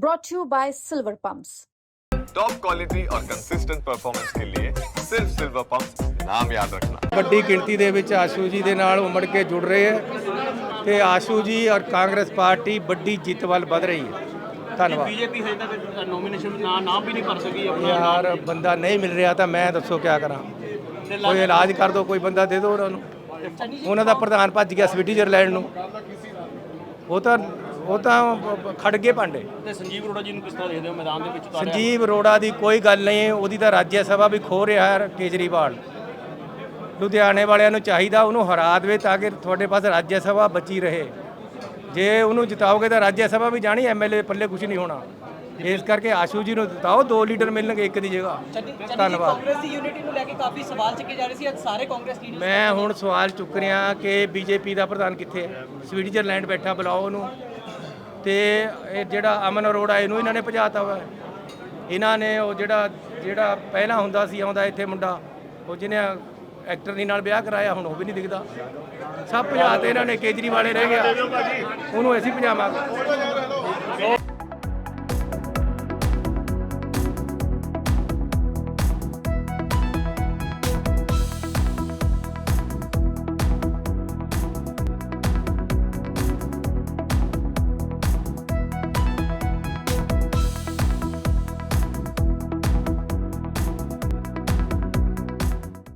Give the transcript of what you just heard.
brought to you by Silver Pumps. Top quality और consistent performance के लिए सिर्फ सिल्वर पंप नाम याद रखना ਵੱਡੀ ਗਿਣਤੀ ਦੇ ਵਿੱਚ ਆਸ਼ੂ ਜੀ ਦੇ ਨਾਲ ਉਮੜ ਕੇ ਜੁੜ ਰਹੇ ਹੈ ਤੇ ਆਸ਼ੂ ਜੀ ਔਰ ਕਾਂਗਰਸ ਪਾਰਟੀ ਵੱਡੀ ਜਿੱਤ ਵੱਲ ਵਧ ਰਹੀ ਹੈ ਧੰਨਵਾਦ ਬੀਜੇਪੀ ਹਜੇ ਤੱਕ ਨੋਮੀਨੇਸ਼ਨ ਨਾ ਨਾਮ ਵੀ ਨਹੀਂ ਭਰ ਸਕੀ ਆਪਣਾ ਯਾਰ ਬੰਦਾ ਨਹੀਂ ਮਿਲ ਰਿਹਾ ਤਾਂ ਮੈਂ ਦੱਸੋ ਕੀ ਕਰਾਂ ਕੋਈ ਇਲਾਜ ਕਰ ਦੋ ਕੋਈ ਬੰਦਾ ਦੇ ਦਿਓ ਉਹਨਾਂ ਨੂੰ ਉਹਨਾਂ ਦਾ ਪ੍ਰਧਾਨ ਭੱਜ ਗਿਆ ਸਵਿਟਜ਼ਰਲੈਂਡ ਨੂੰ ਉਹ ਤਾਂ ਉਹ ਤਾਂ ਖੜ ਗਏ ਭਾਂਡੇ। ਤੇ ਸੰਜੀਵ ਅਰੋੜਾ ਜੀ ਨੂੰ ਕਿਸ ਤਰ੍ਹਾਂ ਦੇਖਦੇ ਹੋ? ਮੈਦਾਨ ਦੇ ਵਿੱਚ ਉਤਾਰਿਆ ਸੰਜੀਵ ਅਰੋੜਾ ਦੀ ਕੋਈ ਗੱਲ ਨਹੀਂ ਉਹਦੀ ਤਾਂ ਰਾਜ ਸਭਾ ਵੀ ਖੋ ਰਿਹਾ ਹੈ ਕੇਜਰੀਵਾਲ। ਲੁਧਿਆਣੇ ਵਾਲਿਆਂ ਨੂੰ ਚਾਹੀਦਾ ਉਹਨੂੰ ਹਰਾ ਦੇਵੇ ਤਾਂ ਕਿ ਤੁਹਾਡੇ ਪਾਸ ਰਾਜ ਸਭਾ ਬਚੀ ਰਹੇ। ਜੇ ਉਹਨੂੰ ਜਿਤਾਓਗੇ ਤਾਂ ਰਾਜ ਸਭਾ ਵੀ ਜਾਣੀ ਐਮਐਲਏ ਪੱਲੇ ਕੁਝ ਨਹੀਂ ਹੋਣਾ। ਇਸ ਕਰਕੇ ਆਸ਼ੂ ਜੀ ਨੂੰ ਜਿਤਾਓ ਦੋ ਲੀਡਰ ਮਿਲਣਗੇ ਇੱਕ ਦੀ ਜਗ੍ਹਾ। ਧੰਨਵਾਦ। ਕਾਂਗਰਸ ਦੀ ਯੂਨਿਟੀ ਨੂੰ ਲੈ ਕੇ ਕਾਫੀ ਸਵਾਲ ਚੱਕੇ ਜਾ ਰਹੇ ਸੀ ਅੱਜ ਸਾਰੇ ਕਾਂਗਰਸ ਲੀਡਰ ਮੈਂ ਹੁਣ ਸਵਾਲ ਚੁੱਕ ਰਿਹਾ ਕਿ ਬੀਜੇਪੀ ਦਾ ਪ੍ਰਧਾਨ ਕਿੱਥੇ ਹੈ? ਸਵਿਟਜ਼ਰਲੈਂਡ ਬੈਠਾ ਬੁਲਾਓ ਉਹਨੂੰ। ਤੇ ਇਹ ਜਿਹੜਾ ਅਮਨ ਅਰੋੜਾ, ਇਹਨੂੰ ਇਹਨਾਂ ਨੇ ਭਜਾਤਾ ਵਾ। ਇਹਨਾਂ ਨੇ ਉਹ ਜਿਹੜਾ ਜਿਹੜਾ ਪਹਿਲਾਂ ਹੁੰਦਾ ਸੀ, ਆਉਂਦਾ ਇੱਥੇ ਮੁੰਡਾ, ਉਹ ਜਿਹਨੇ ਐਕਟਰ ਦੀ ਨਾਲ ਵਿਆਹ ਕਰਾਇਆ, ਹੁਣ ਉਹ ਵੀ ਨਹੀਂ ਦਿਖਦਾ। ਸਭ ਭਜਾਤੇ ਇਹਨਾਂ ਨੇ, ਕੇਜਰੀਵਾਲੇ ਰਹਿ ਗਿਆ। ਉਹਨੂੰ ਅਸੀਂ ਭਜਾਵਾਂਗੇ।